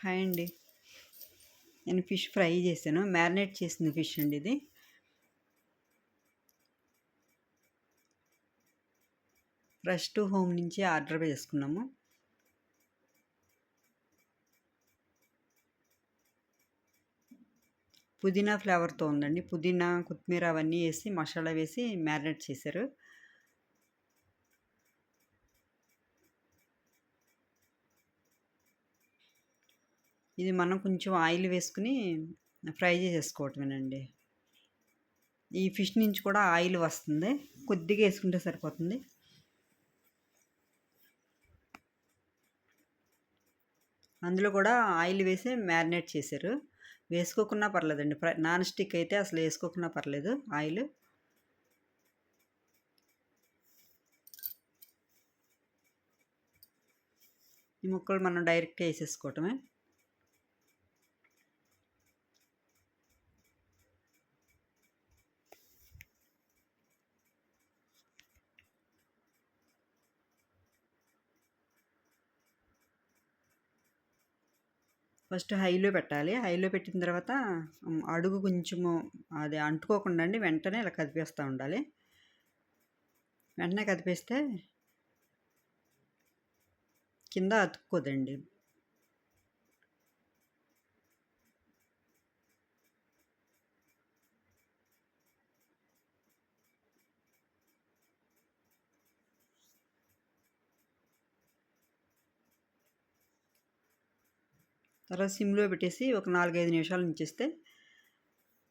Hi అండి. నేను fish fry చేశాను. మ్యారినేట్ చేసిన ఫిష్ అండి ఇది. ఫ్రెష్ టు హోమ్ నుంచి ఆర్డర్ చేసుకున్నాము పుదీనా ఫ్లేవర్తో ఉందండి. పుదీనా కొత్తిమీర అవన్నీ వేసి మసాలా వేసి మ్యారినేట్ చేశారు. ఇది మనం కొంచెం ఆయిల్ వేసుకుని ఫ్రై చేసేసుకోవటమేనండి. ఈ ఫిష్ నుంచి కూడా ఆయిల్ వస్తుంది. కొద్దిగా వేసుకుంటే సరిపోతుంది. అందులో కూడా ఆయిల్ వేసి మ్యారినేట్ చేశారు. వేసుకోకున్నా పర్లేదండి. నాన్ స్టిక్ అయితే అసలు వేసుకోకున్నా పర్లేదు ఆయిల్. ఈ ముక్కలు మనం డైరెక్ట్గా వేసేసుకోవటమే. ఫస్ట్ హైలో పెట్టాలి. హైలో పెట్టిన తర్వాత అడుగు కొంచెము అది అంటుకోకుండా అండి వెంటనే ఇలా కదిపేస్తూ ఉండాలి. వెంటనే కదిపేస్తే కింద అతుక్కోదండి. తర్వాత సిమ్లో పెట్టేసి ఒక నాలుగైదు నిమిషాలు ఉంచేస్తే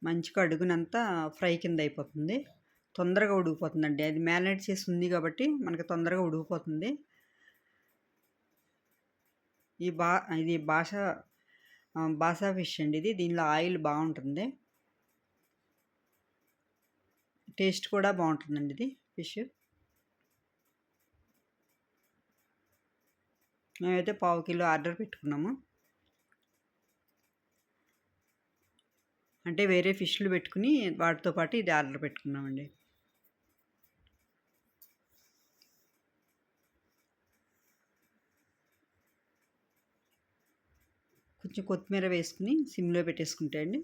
మంచిగా అడుగునంతా ఫ్రై కింద అయిపోతుంది. తొందరగా ఉడికిపోతుందండి. అది మ్యారినేట్ చేసి ఉంది కాబట్టి మనకి తొందరగా ఉడికిపోతుంది. ఈ బా ఇది భాష బాసా ఫిష్ అండి ఇది. దీనిలో ఆయిల్ బాగుంటుంది. టేస్ట్ కూడా బాగుంటుందండి ఇది ఫిష్. మేమైతే పావు కిలో ఆర్డర్ పెట్టుకున్నాము. అంటే వేరే ఫిష్లు పెట్టుకుని వాటితో పాటు ఇది ఆర్డర్ పెట్టుకున్నామండి. కొంచెం కొత్తిమీర వేసుకుని సిమ్లో పెట్టేసుకుంటే అండి.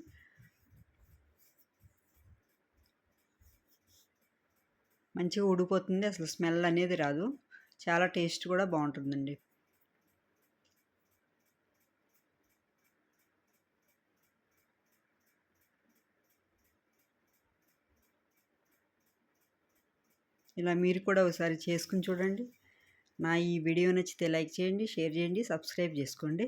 మంచిగా ఉడిపోతుంది అసలు స్మెల్ అనేది రాదు. చాలా టేస్ట్ కూడా బాగుంటుందండి. ఇలా మీరు కూడా ఒకసారి చేసుకుని చూడండి. నా ఈ వీడియో నచ్చితే లైక్ చేయండి షేర్ చేయండి సబ్స్క్రైబ్ చేసుకోండి.